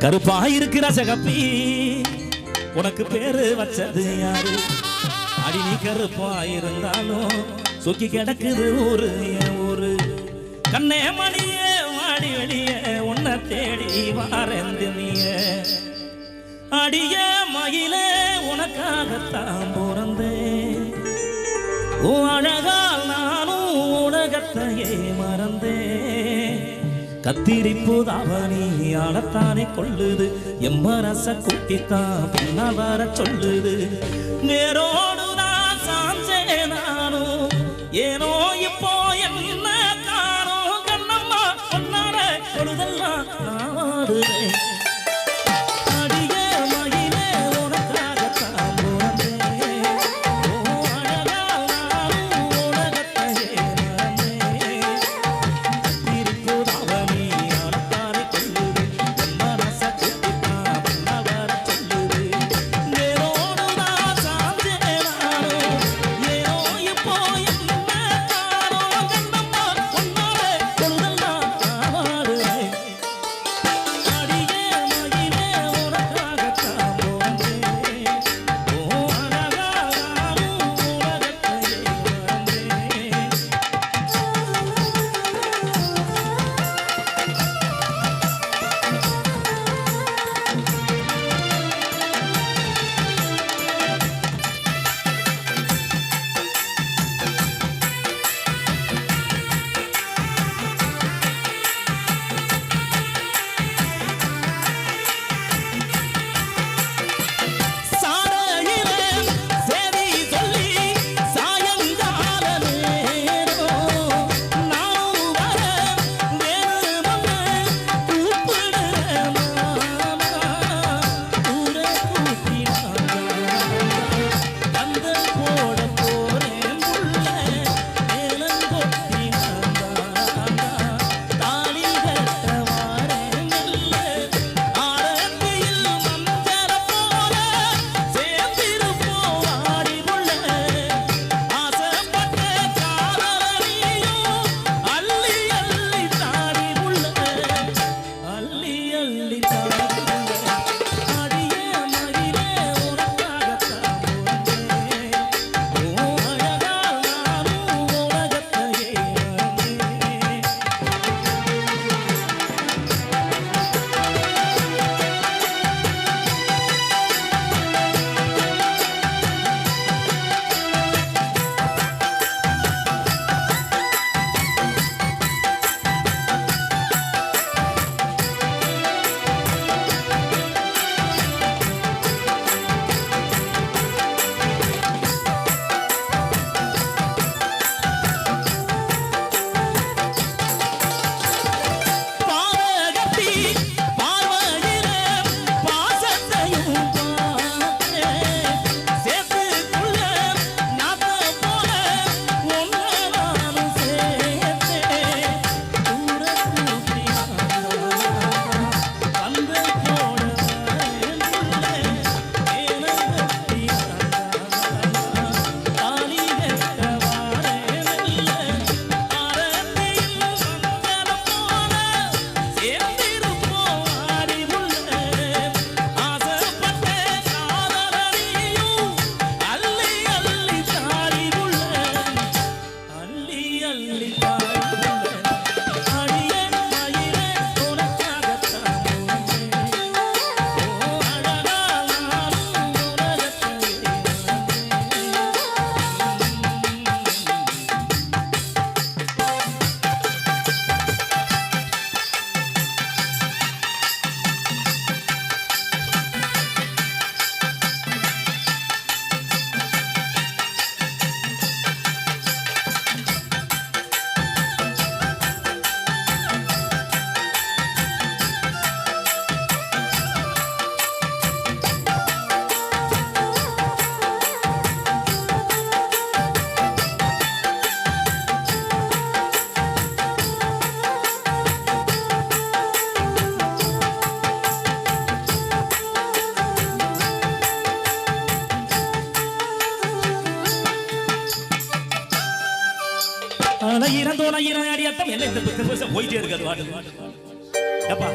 கருப்பா இருக்கிற சகப்பி. உனக்கு பேரு வச்சது யாரு? அடி நீ கருப்பா இருந்தாலும் சொக்கி கிடக்குது ஊரு ஊரு. கண்ணே மணிய வாடி வெளிய உன்னை தேடி வாரந்தினிய அடிய மயிலே உனக்காகத்தான் பிறந்தேன். கத்திரிப்பூதாவணி ஆளத்தானே கொள்ளுது. எம்மரச குத்தித்தான் பின்னால் வர சொல்லுது. நேரோடுதான் சாஞ்சே நானும் ஏனோ Bye. இறந்தோன இறந்தோன அடியாத்தம் என்ன இந்த புதுசு போயிட்டே இருக்காது வாட்டு எப்பா